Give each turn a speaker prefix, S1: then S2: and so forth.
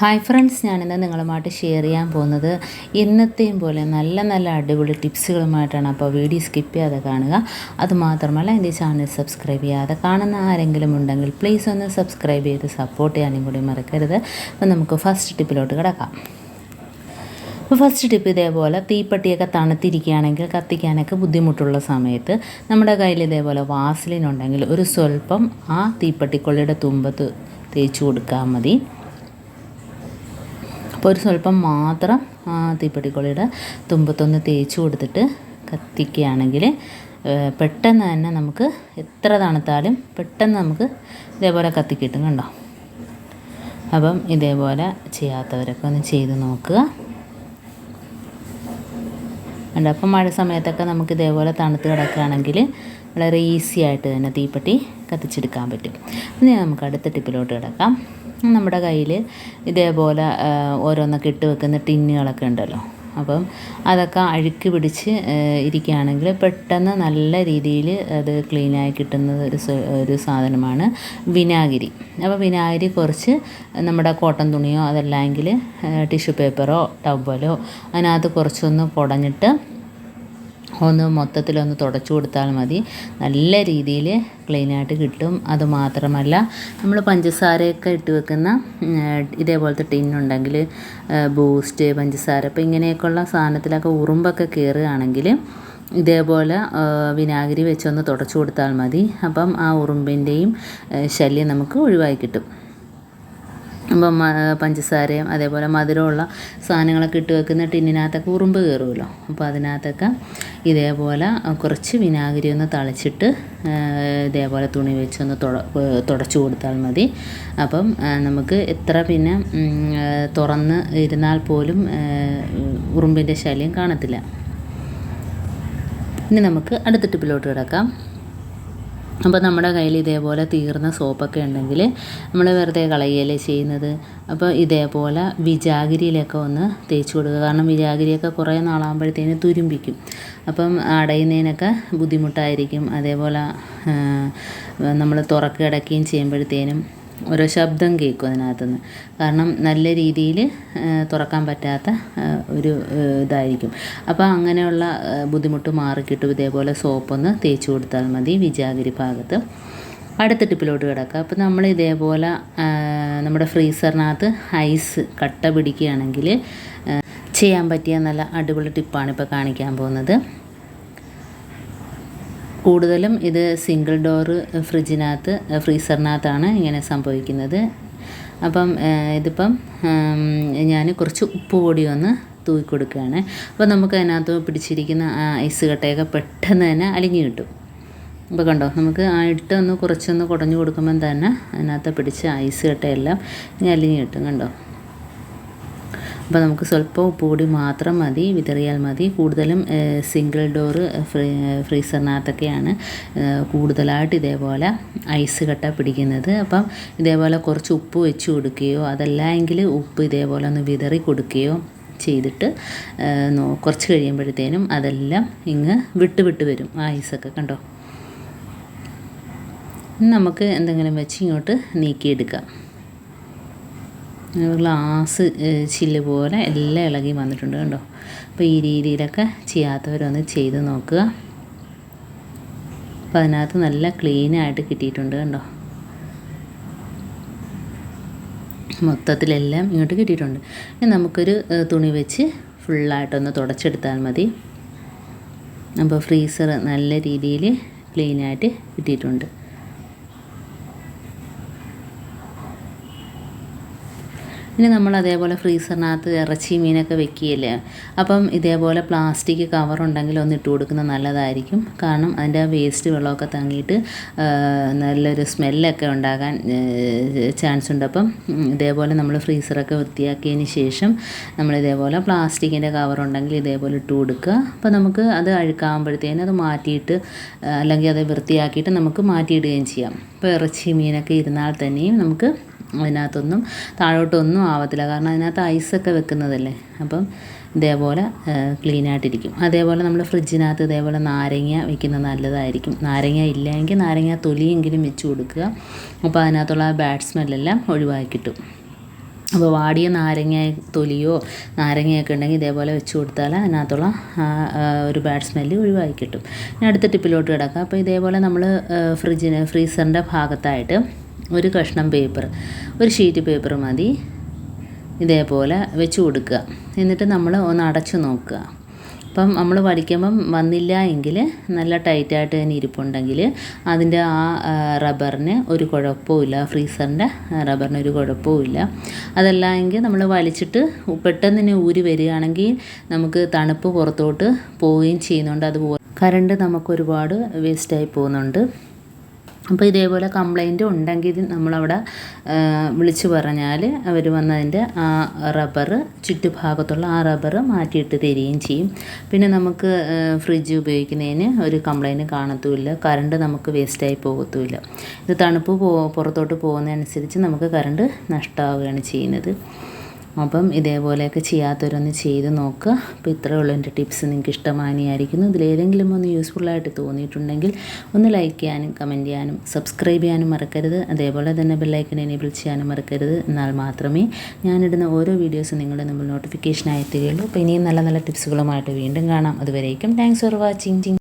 S1: Hi friends ഞാനിന്ന് നിങ്ങളുമായിട്ട് share ചെയ്യാൻ പോകുന്നത് ഇന്നത്തെയും പോലെ നല്ല നല്ല അടിപൊളി ടിപ്സുകളുമായിട്ടാണ് അപ്പോൾ വീഡിയോ സ്കിപ്പ് ചെയ്യാതെ കാണുക. അതുമാത്രമല്ല എന്റെ ചാനൽ സബ്സ്ക്രൈബ് ചെയ്യാതെ കാണുന്ന ആരെങ്കിലും ഉണ്ടെങ്കിൽ പ്ലീസ് ഒന്ന് സബ്സ്ക്രൈബ് ചെയ്ത് സപ്പോർട്ട് ചെയ്യാനും കൂടി മറക്കരുത്. അപ്പോൾ നമുക്ക് ഫസ്റ്റ് ടിപ്പിലോട്ട് കിടക്കാം. അപ്പോൾ ഫസ്റ്റ് ടിപ്പ് ഇതേപോലെ തീപ്പെട്ടിയൊക്കെ തണുത്തിരിക്കുകയാണെങ്കിൽ കത്തിക്കാനൊക്കെ ബുദ്ധിമുട്ടുള്ള സമയത്ത് നമ്മുടെ കയ്യിൽ ഇതേപോലെ വാസലിൻ ഉണ്ടെങ്കിൽ ഒരു സ്വല്പം ആ തീപ്പെട്ടിക്കൊള്ളിയുടെ തുമ്പത്ത് തേച്ച് കൊടുക്കാൻ മതി. അപ്പോൾ ഒരു സ്വല്പം മാത്രം തീപ്പെട്ടിക്കൊള്ളിയുടെ തുമ്പത്തൊന്ന് തേച്ച് കൊടുത്തിട്ട് കത്തിക്കുകയാണെങ്കിൽ പെട്ടെന്ന് തന്നെ നമുക്ക് എത്ര തണുത്താലും പെട്ടെന്ന് നമുക്ക് ഇതേപോലെ കത്തിക്കിട്ടും കണ്ടോ? അപ്പം ഇതേപോലെ ചെയ്യാത്തവരൊക്കെ ഒന്ന് ചെയ്ത് നോക്കുക. ഉണ്ട് അപ്പം മഴ സമയത്തൊക്കെ നമുക്ക് ഇതേപോലെ തണുത്ത് കിടക്കുകയാണെങ്കിൽ വളരെ ഈസി ആയിട്ട് തന്നെ തീപ്പെട്ടി കത്തിച്ചെടുക്കാൻ പറ്റും. ഇനി നമുക്ക് അടുത്ത ടിപ്പിലോട്ട് കിടക്കാം. നമ്മുടെ കയ്യിൽ ഇതേപോലെ ഓരോന്നൊക്കെ ഇട്ട് വെക്കുന്ന ടിന്നുകളൊക്കെ ഉണ്ടല്ലോ. അപ്പം അതൊക്കെ അഴുക്ക് പിടിച്ച് ഇരിക്കുകയാണെങ്കിൽ പെട്ടെന്ന് നല്ല രീതിയിൽ അത് ക്ലീനായി കിട്ടുന്നത് ഒരു ഒരു സാധനമാണ് വിനാഗിരി. അപ്പോൾ വിനാഗിരി കുറച്ച് നമ്മുടെ കോട്ടൺ തുണിയോ അതല്ലെങ്കിൽ ടിഷ്യൂ പേപ്പറോ ടവലോ അതിനകത്ത് കുറച്ചൊന്ന് കുടഞ്ഞിട്ട് ഒന്ന് മൊത്തത്തിലൊന്ന് തുടച്ചു കൊടുത്താൽ മതി. നല്ല രീതിയിൽ ക്ലീനായിട്ട് കിട്ടും. അതുമാത്രമല്ല നമ്മൾ പഞ്ചസാരയൊക്കെ ഇട്ട് വെക്കുന്ന ഇതേപോലത്തെ ടിന്നുണ്ടെങ്കിൽ ബൂസ്റ്റ് പഞ്ചസാര അപ്പോൾ ഇങ്ങനെയൊക്കെയുള്ള സാധനത്തിലൊക്കെ ഉറുമ്പൊക്കെ കയറുകയാണെങ്കിൽ ഇതേപോലെ വിനാഗിരി വെച്ചൊന്ന് തുടച്ചു കൊടുത്താൽ മതി. അപ്പം ആ ഉറുമ്പിന്റെയും ശല്യം നമുക്ക് ഒഴിവായി കിട്ടും. അപ്പം പഞ്ചസാരയും അതേപോലെ മധുരമുള്ള സാധനങ്ങളൊക്കെ ഇട്ട് വെക്കുന്ന ടിന്നിനകത്തൊക്കെ ഉറുമ്പ് കയറുമല്ലോ അപ്പോൾ അതിനകത്തൊക്കെ ഇതേപോലെ കുറച്ച് വിനാഗിരി ഒന്ന് തളിച്ചിട്ട് ഇതേപോലെ തുണി വെച്ചൊന്ന് തുട തുടച്ചു കൊടുത്താൽ മതി. അപ്പം നമുക്ക് എത്ര പിന്നെ തുറന്ന് ഇരുന്നാൽ പോലും ഉറുമ്പിന്റെ ശല്യം കാണത്തില്ല. ഇനി നമുക്ക് അടുത്ത ടിപ്പിലോട്ട് കിടക്കാം. അപ്പോൾ നമ്മുടെ കയ്യിൽ ഇതേപോലെ തീർന്ന സോപ്പൊക്കെ ഉണ്ടെങ്കിൽ നമ്മൾ വെറുതെ കളയുകയല്ലേ ചെയ്യുന്നത്? അപ്പോൾ ഇതേപോലെ വിജാഗിരിയിലൊക്കെ ഒന്ന് തേച്ച് കൊടുക്കുക. കാരണം വിജാഗിരിയൊക്കെ കുറേ നാളാകുമ്പോഴത്തേന് തുരുമ്പിക്കും. അപ്പം അടയുന്നതിനൊക്കെ ബുദ്ധിമുട്ടായിരിക്കും. അതേപോലെ നമ്മൾ തുറക്കിടക്കുകയും ചെയ്യുമ്പോഴത്തേനും ഓരോ ശബ്ദം കേൾക്കും അതിനകത്തുനിന്ന്. കാരണം നല്ല രീതിയിൽ തുറക്കാൻ പറ്റാത്ത ഒരു ഇതായിരിക്കും. അപ്പോൾ അങ്ങനെയുള്ള ബുദ്ധിമുട്ട് മാറിക്കിട്ടും. ഇതേപോലെ സോപ്പൊന്ന് തേച്ച് കൊടുത്താൽ മതി വിജാഗിരി ഭാഗത്ത്. അടുത്ത ടിപ്പിലോട്ട് കിടക്കുക അപ്പോൾ നമ്മൾ ഇതേപോലെ നമ്മുടെ ഫ്രീസറിനകത്ത് ഐസ് കട്ട പിടിക്കുകയാണെങ്കിൽ ചെയ്യാൻ പറ്റിയ നല്ല അടിപൊളി ടിപ്പാണ് ഇപ്പോൾ കാണിക്കാൻ പോകുന്നത്. കൂടുതലും ഇത് സിംഗിൾ ഡോറ് ഫ്രിഡ്ജിനകത്ത് ഫ്രീസറിനകത്താണ് ഇങ്ങനെ സംഭവിക്കുന്നത്. അപ്പം ഇതിപ്പം ഞാൻ കുറച്ച് ഉപ്പ് പൊടി ഒന്ന് തൂക്കി കൊടുക്കുകയാണ്. അപ്പോൾ നമുക്ക് അതിനകത്ത് പിടിച്ചിരിക്കുന്ന ഐസ് കട്ടയൊക്കെ പെട്ടെന്ന് തന്നെ അലിഞ്ഞു കിട്ടും. അപ്പോൾ കണ്ടോ നമുക്ക് ആ ഇട്ട് ഒന്ന് കുറച്ചൊന്ന് കുടഞ്ഞു കൊടുക്കുമ്പം തന്നെ അതിനകത്ത് പിടിച്ച ഐസ് കട്ടയെല്ലാം ഇനി അലിഞ്ഞു കിട്ടും കണ്ടോ? അപ്പോൾ നമുക്ക് സ്വല്പം കൂടി മാത്രം മതി വിതറിയാൽ മതി. കൂടുതലും സിംഗിൾ ഡോർ ഫ്രീ ഫ്രീസറിനകത്തൊക്കെയാണ് കൂടുതലായിട്ട് ഇതേപോലെ ഐസ് കട്ട പിടിക്കുന്നത്. അപ്പം ഇതേപോലെ കുറച്ച് ഉപ്പ് വെച്ച് കൊടുക്കുകയോ അതല്ല എങ്കിൽ ഉപ്പ് ഇതേപോലെ ഒന്ന് വിതറി കൊടുക്കുകയോ ചെയ്തിട്ട് കുറച്ച് കഴിയുമ്പോഴത്തേനും അതെല്ലാം ഇങ്ങ് വിട്ട് വിട്ട് വരും ആ ഐസൊക്കെ കണ്ടോ? നമുക്ക് എന്തെങ്കിലും വെച്ച് ഇങ്ങോട്ട് നീക്കിയെടുക്കാം. ഗ്ലാസ് ചില്ല് പോലെ എല്ലാം ഇളകി വന്നിട്ടുണ്ട് കണ്ടോ? അപ്പോൾ ഈ രീതിയിലൊക്കെ ചെയ്യാത്തവരൊന്ന് ചെയ്ത് നോക്കുക. അപ്പോൾ അതിനകത്ത് നല്ല ക്ലീനായിട്ട് കിട്ടിയിട്ടുണ്ട് കണ്ടോ? മൊത്തത്തിലെല്ലാം ഇങ്ങോട്ട് കിട്ടിയിട്ടുണ്ട്. ഇനി നമുക്കൊരു തുണി വെച്ച് ഫുള്ളായിട്ടൊന്ന് തുടച്ചെടുത്താൽ മതി. അപ്പോൾ ഫ്രീസർ നല്ല രീതിയിൽ ക്ലീനായിട്ട് കിട്ടിയിട്ടുണ്ട്. ഇനി നമ്മൾ അതേപോലെ ഫ്രീസറിനകത്ത് ഇറച്ചി മീനൊക്കെ വെക്കുകയല്ലേ? അപ്പം ഇതേപോലെ പ്ലാസ്റ്റിക് കവർ ഉണ്ടെങ്കിൽ ഒന്ന് ഇട്ട് കൊടുക്കുന്നത് നല്ലതായിരിക്കും. കാരണം അതിന്റെ ആ വേസ്റ്റ് വെള്ളമൊക്കെ തങ്ങിയിട്ട് നല്ലൊരു സ്മെല്ലൊക്കെ ഉണ്ടാകാൻ ചാൻസ് ഉണ്ട്. അപ്പം ഇതേപോലെ നമ്മൾ ഫ്രീസറൊക്കെ വൃത്തിയാക്കിയതിന് ശേഷം നമ്മൾ ഇതേപോലെ പ്ലാസ്റ്റിക്കിന്റെ കവർ ഉണ്ടെങ്കിൽ ഇതേപോലെ ഇട്ട് കൊടുക്കുക. അപ്പോൾ നമുക്ക് അത് അഴുക്കാകുമ്പോഴത്തേനും അത് മാറ്റിയിട്ട് അല്ലെങ്കിൽ അത് വൃത്തിയാക്കിയിട്ട് നമുക്ക് മാറ്റിയിടുകയും ചെയ്യാം. ഇപ്പോൾ ഇറച്ചി മീനൊക്കെ ഇരുന്നാൽ തന്നെയും നമുക്ക് അതിനകത്തൊന്നും താഴോട്ടൊന്നും ആവത്തില്ല. കാരണം അതിനകത്ത് ഐസൊക്കെ വെക്കുന്നതല്ലേ? അപ്പം ഇതേപോലെ ക്ലീനായിട്ടിരിക്കും അതേപോലെ നമ്മൾ ഫ്രിഡ്ജിനകത്ത് ഇതേപോലെ നാരങ്ങ വെക്കുന്നത് നല്ലതായിരിക്കും. നാരങ്ങ ഇല്ലെങ്കിൽ നാരങ്ങ തൊലിയെങ്കിലും വെച്ച് കൊടുക്കുക. അപ്പോൾ അതിനകത്തുള്ള ബാഡ് സ്മെല്ലെല്ലാം ഒഴിവാക്കി കിട്ടും. അപ്പോൾ വാടിയ നാരങ്ങ തൊലിയോ നാരങ്ങയൊക്കെ ഉണ്ടെങ്കിൽ ഇതേപോലെ വെച്ച് കൊടുത്താൽ അതിനകത്തുള്ള ഒരു ബാഡ് സ്മെല്ല് ഒഴിവാക്കി കിട്ടും. ഇനി അടുത്ത ടിപ്പിലോട്ട് കിടക്കാം. അപ്പോൾ ഇതേപോലെ നമ്മൾ ഫ്രിഡ്ജിന് ഫ്രീസറിന്റെ ഭാഗത്തായിട്ട് ഒരു കഷ്ണം പേപ്പർ ഒരു ഷീറ്റ് പേപ്പർ മതി. ഇതേപോലെ വെച്ച് കൊടുക്കുക. എന്നിട്ട് നമ്മൾ ഒന്ന് അടച്ചു നോക്കുക. അപ്പം നമ്മൾ വടിക്കുമ്പം വന്നില്ല എങ്കിൽ നല്ല ടൈറ്റായിട്ട് തന്നെ ഇരിപ്പുണ്ടെങ്കിൽ അതിന്റെ ആ റബ്ബറിന് ഒരു കുഴപ്പമില്ല ഫ്രീസറിന്റെ റബ്ബറിന് ഒരു കുഴപ്പമില്ല അതല്ല എങ്കിൽ നമ്മൾ വലിച്ചിട്ട് പെട്ടെന്ന് തന്നെ ഊരി വരികയാണെങ്കിൽ നമുക്ക് തണുപ്പ് പുറത്തോട്ട് പോവുകയും ചെയ്യുന്നുണ്ട്. അതുപോലെ കറണ്ട് നമുക്ക് ഒരുപാട് വേസ്റ്റായി പോകുന്നുണ്ട്. അപ്പോൾ ഇതേപോലെ കംപ്ലൈന്റ് ഉണ്ടെങ്കിൽ നമ്മളവിടെ വിളിച്ച് പറഞ്ഞാൽ അവർ വന്നതിന്റെ ആ റബ്ബർ ചുറ്റുഭാഗത്തുള്ള ആ റബ്ബർ മാറ്റിയിട്ട് തരികയും ചെയ്യും. പിന്നെ നമുക്ക് ഫ്രിഡ്ജ് ഉപയോഗിക്കുന്നതിന് ഒരു കംപ്ലൈന്റ് കാണത്തുമില്ല. കറണ്ട് നമുക്ക് വേസ്റ്റായി പോകത്തുമില്ല. ഇത് തണുപ്പ് പോ പുറത്തോട്ട് പോകുന്നതനുസരിച്ച് നമുക്ക് കറണ്ട് നഷ്ടമാവുകയാണ് ചെയ്യുന്നത്. അപ്പം ഇതേപോലെയൊക്കെ ചെയ്യാത്തവരൊന്ന് ചെയ്ത് നോക്കുക അപ്പോൾ ഇത്രയേ ഉള്ളൂ എന്റെ ടിപ്സ്. നിങ്ങൾക്ക് ഇഷ്ടമാനിയായിരിക്കുന്നു ഇതിലേതെങ്കിലും ഒന്ന് യൂസ്ഫുള്ളായിട്ട് തോന്നിയിട്ടുണ്ടെങ്കിൽ ഒന്ന് ലൈക്ക് ചെയ്യാനും കമന്റ് ചെയ്യാനും സബ്സ്ക്രൈബ് ചെയ്യാനും മറക്കരുത്. അതേപോലെ തന്നെ ബെല്ലൈക്കൻ എനേബിൾ ചെയ്യാനും മറക്കരുത്. എന്നാൽ മാത്രമേ ഞാനിടുന്ന ഓരോ വീഡിയോസും നിങ്ങളുടെ നമ്മൾ നോട്ടിഫിക്കേഷൻ എത്തുകയുള്ളൂ അപ്പോൾ ഇനിയും നല്ല നല്ല ടിപ്സുകളുമായിട്ട് വീണ്ടും കാണാം. അതുവരേക്കും താങ്ക്സ് ഫോർ വാച്ചിങ്